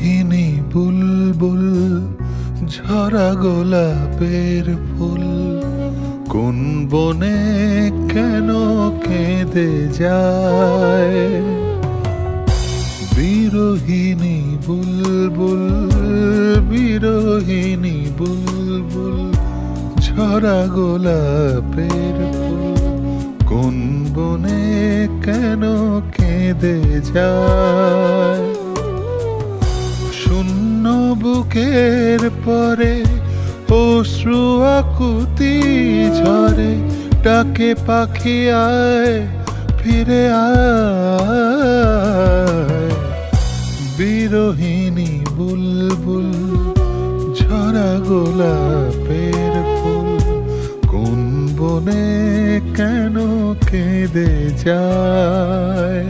বিরোহিণী বুলবুল, ঝরা গোলাপের ফুল। কোন বনে কেন কেঁদে যায়? বিরোহিণী বুলবুল বিরোহিণী বুলবুল, ঝরা গোলাপের ফুল। কোন বনে কেন কেঁদে যায়? বুকের পরে অশ্রু আকুতি ঝরে, ডাকে পাখি আয়, ফিরে আয়। বুলবুল, ঝরা গোলাপের ফুল, কোন বনে কেন কেঁদে যায়?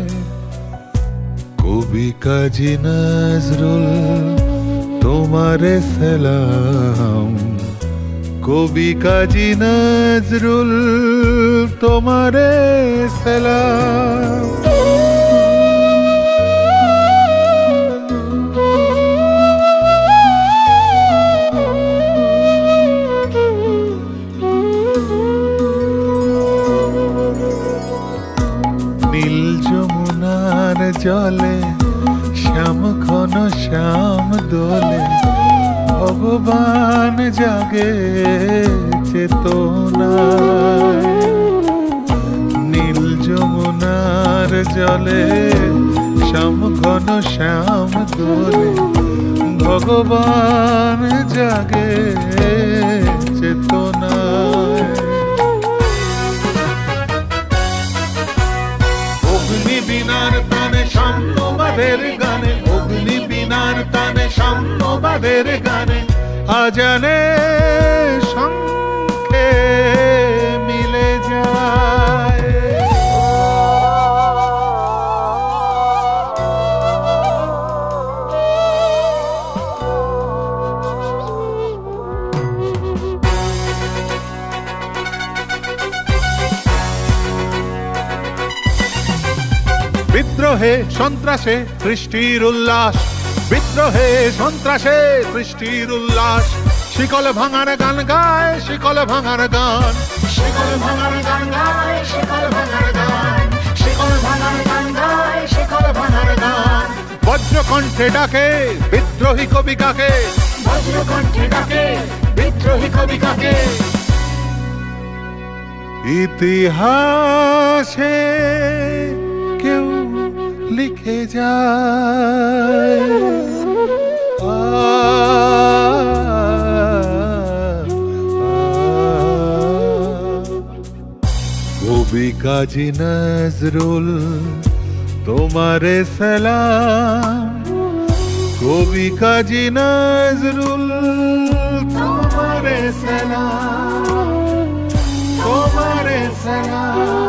কবি কাজী নজরুল তোমারে সালাম। কবি কাজী নজরুল তোমারে সালাম। নীল যমুনার জলে শ্যাম ঘন শ্যাম দোলে। ভগবান জাগে চেতনায়। নীল যমুনার জলে শ্যাম, ঘন শ্যাম দোলে ভগবান জাগে চেতনায়। অগ্নি বিনার তানে সাম্যবাদের গানে, অগ্নি বিনার তানে সাম্যবাদের গানে আজানে শঙ্খে মিলে যায়। বিদ্রোহে সন্ত্রাসে সৃষ্টির উল্লাস। বিদ্রোহে সন্ত্রাসে সৃষ্টির উল্লাস। শিকল ভাঙার গান গায় শিকল ভাঙার গান। শিকল ভাঙার গান গায় শিকল ভাঙার গান। শিকল ভাঙার গান গায় শিকল ভাঙার গান। বজ্রকণ্ঠে ডাকে বিদ্রোহী কবিকাকে বজ্রকণ্ঠে ডাকে বিদ্রোহী কবি কাকে? ইতিহাসে লিখে যায় আ, আ, কবি কাজী নজরুল তোমারে সালাম কবি কাজী নজরুল তোমারে সালাম তোমারে সালাম তোমারে সালাম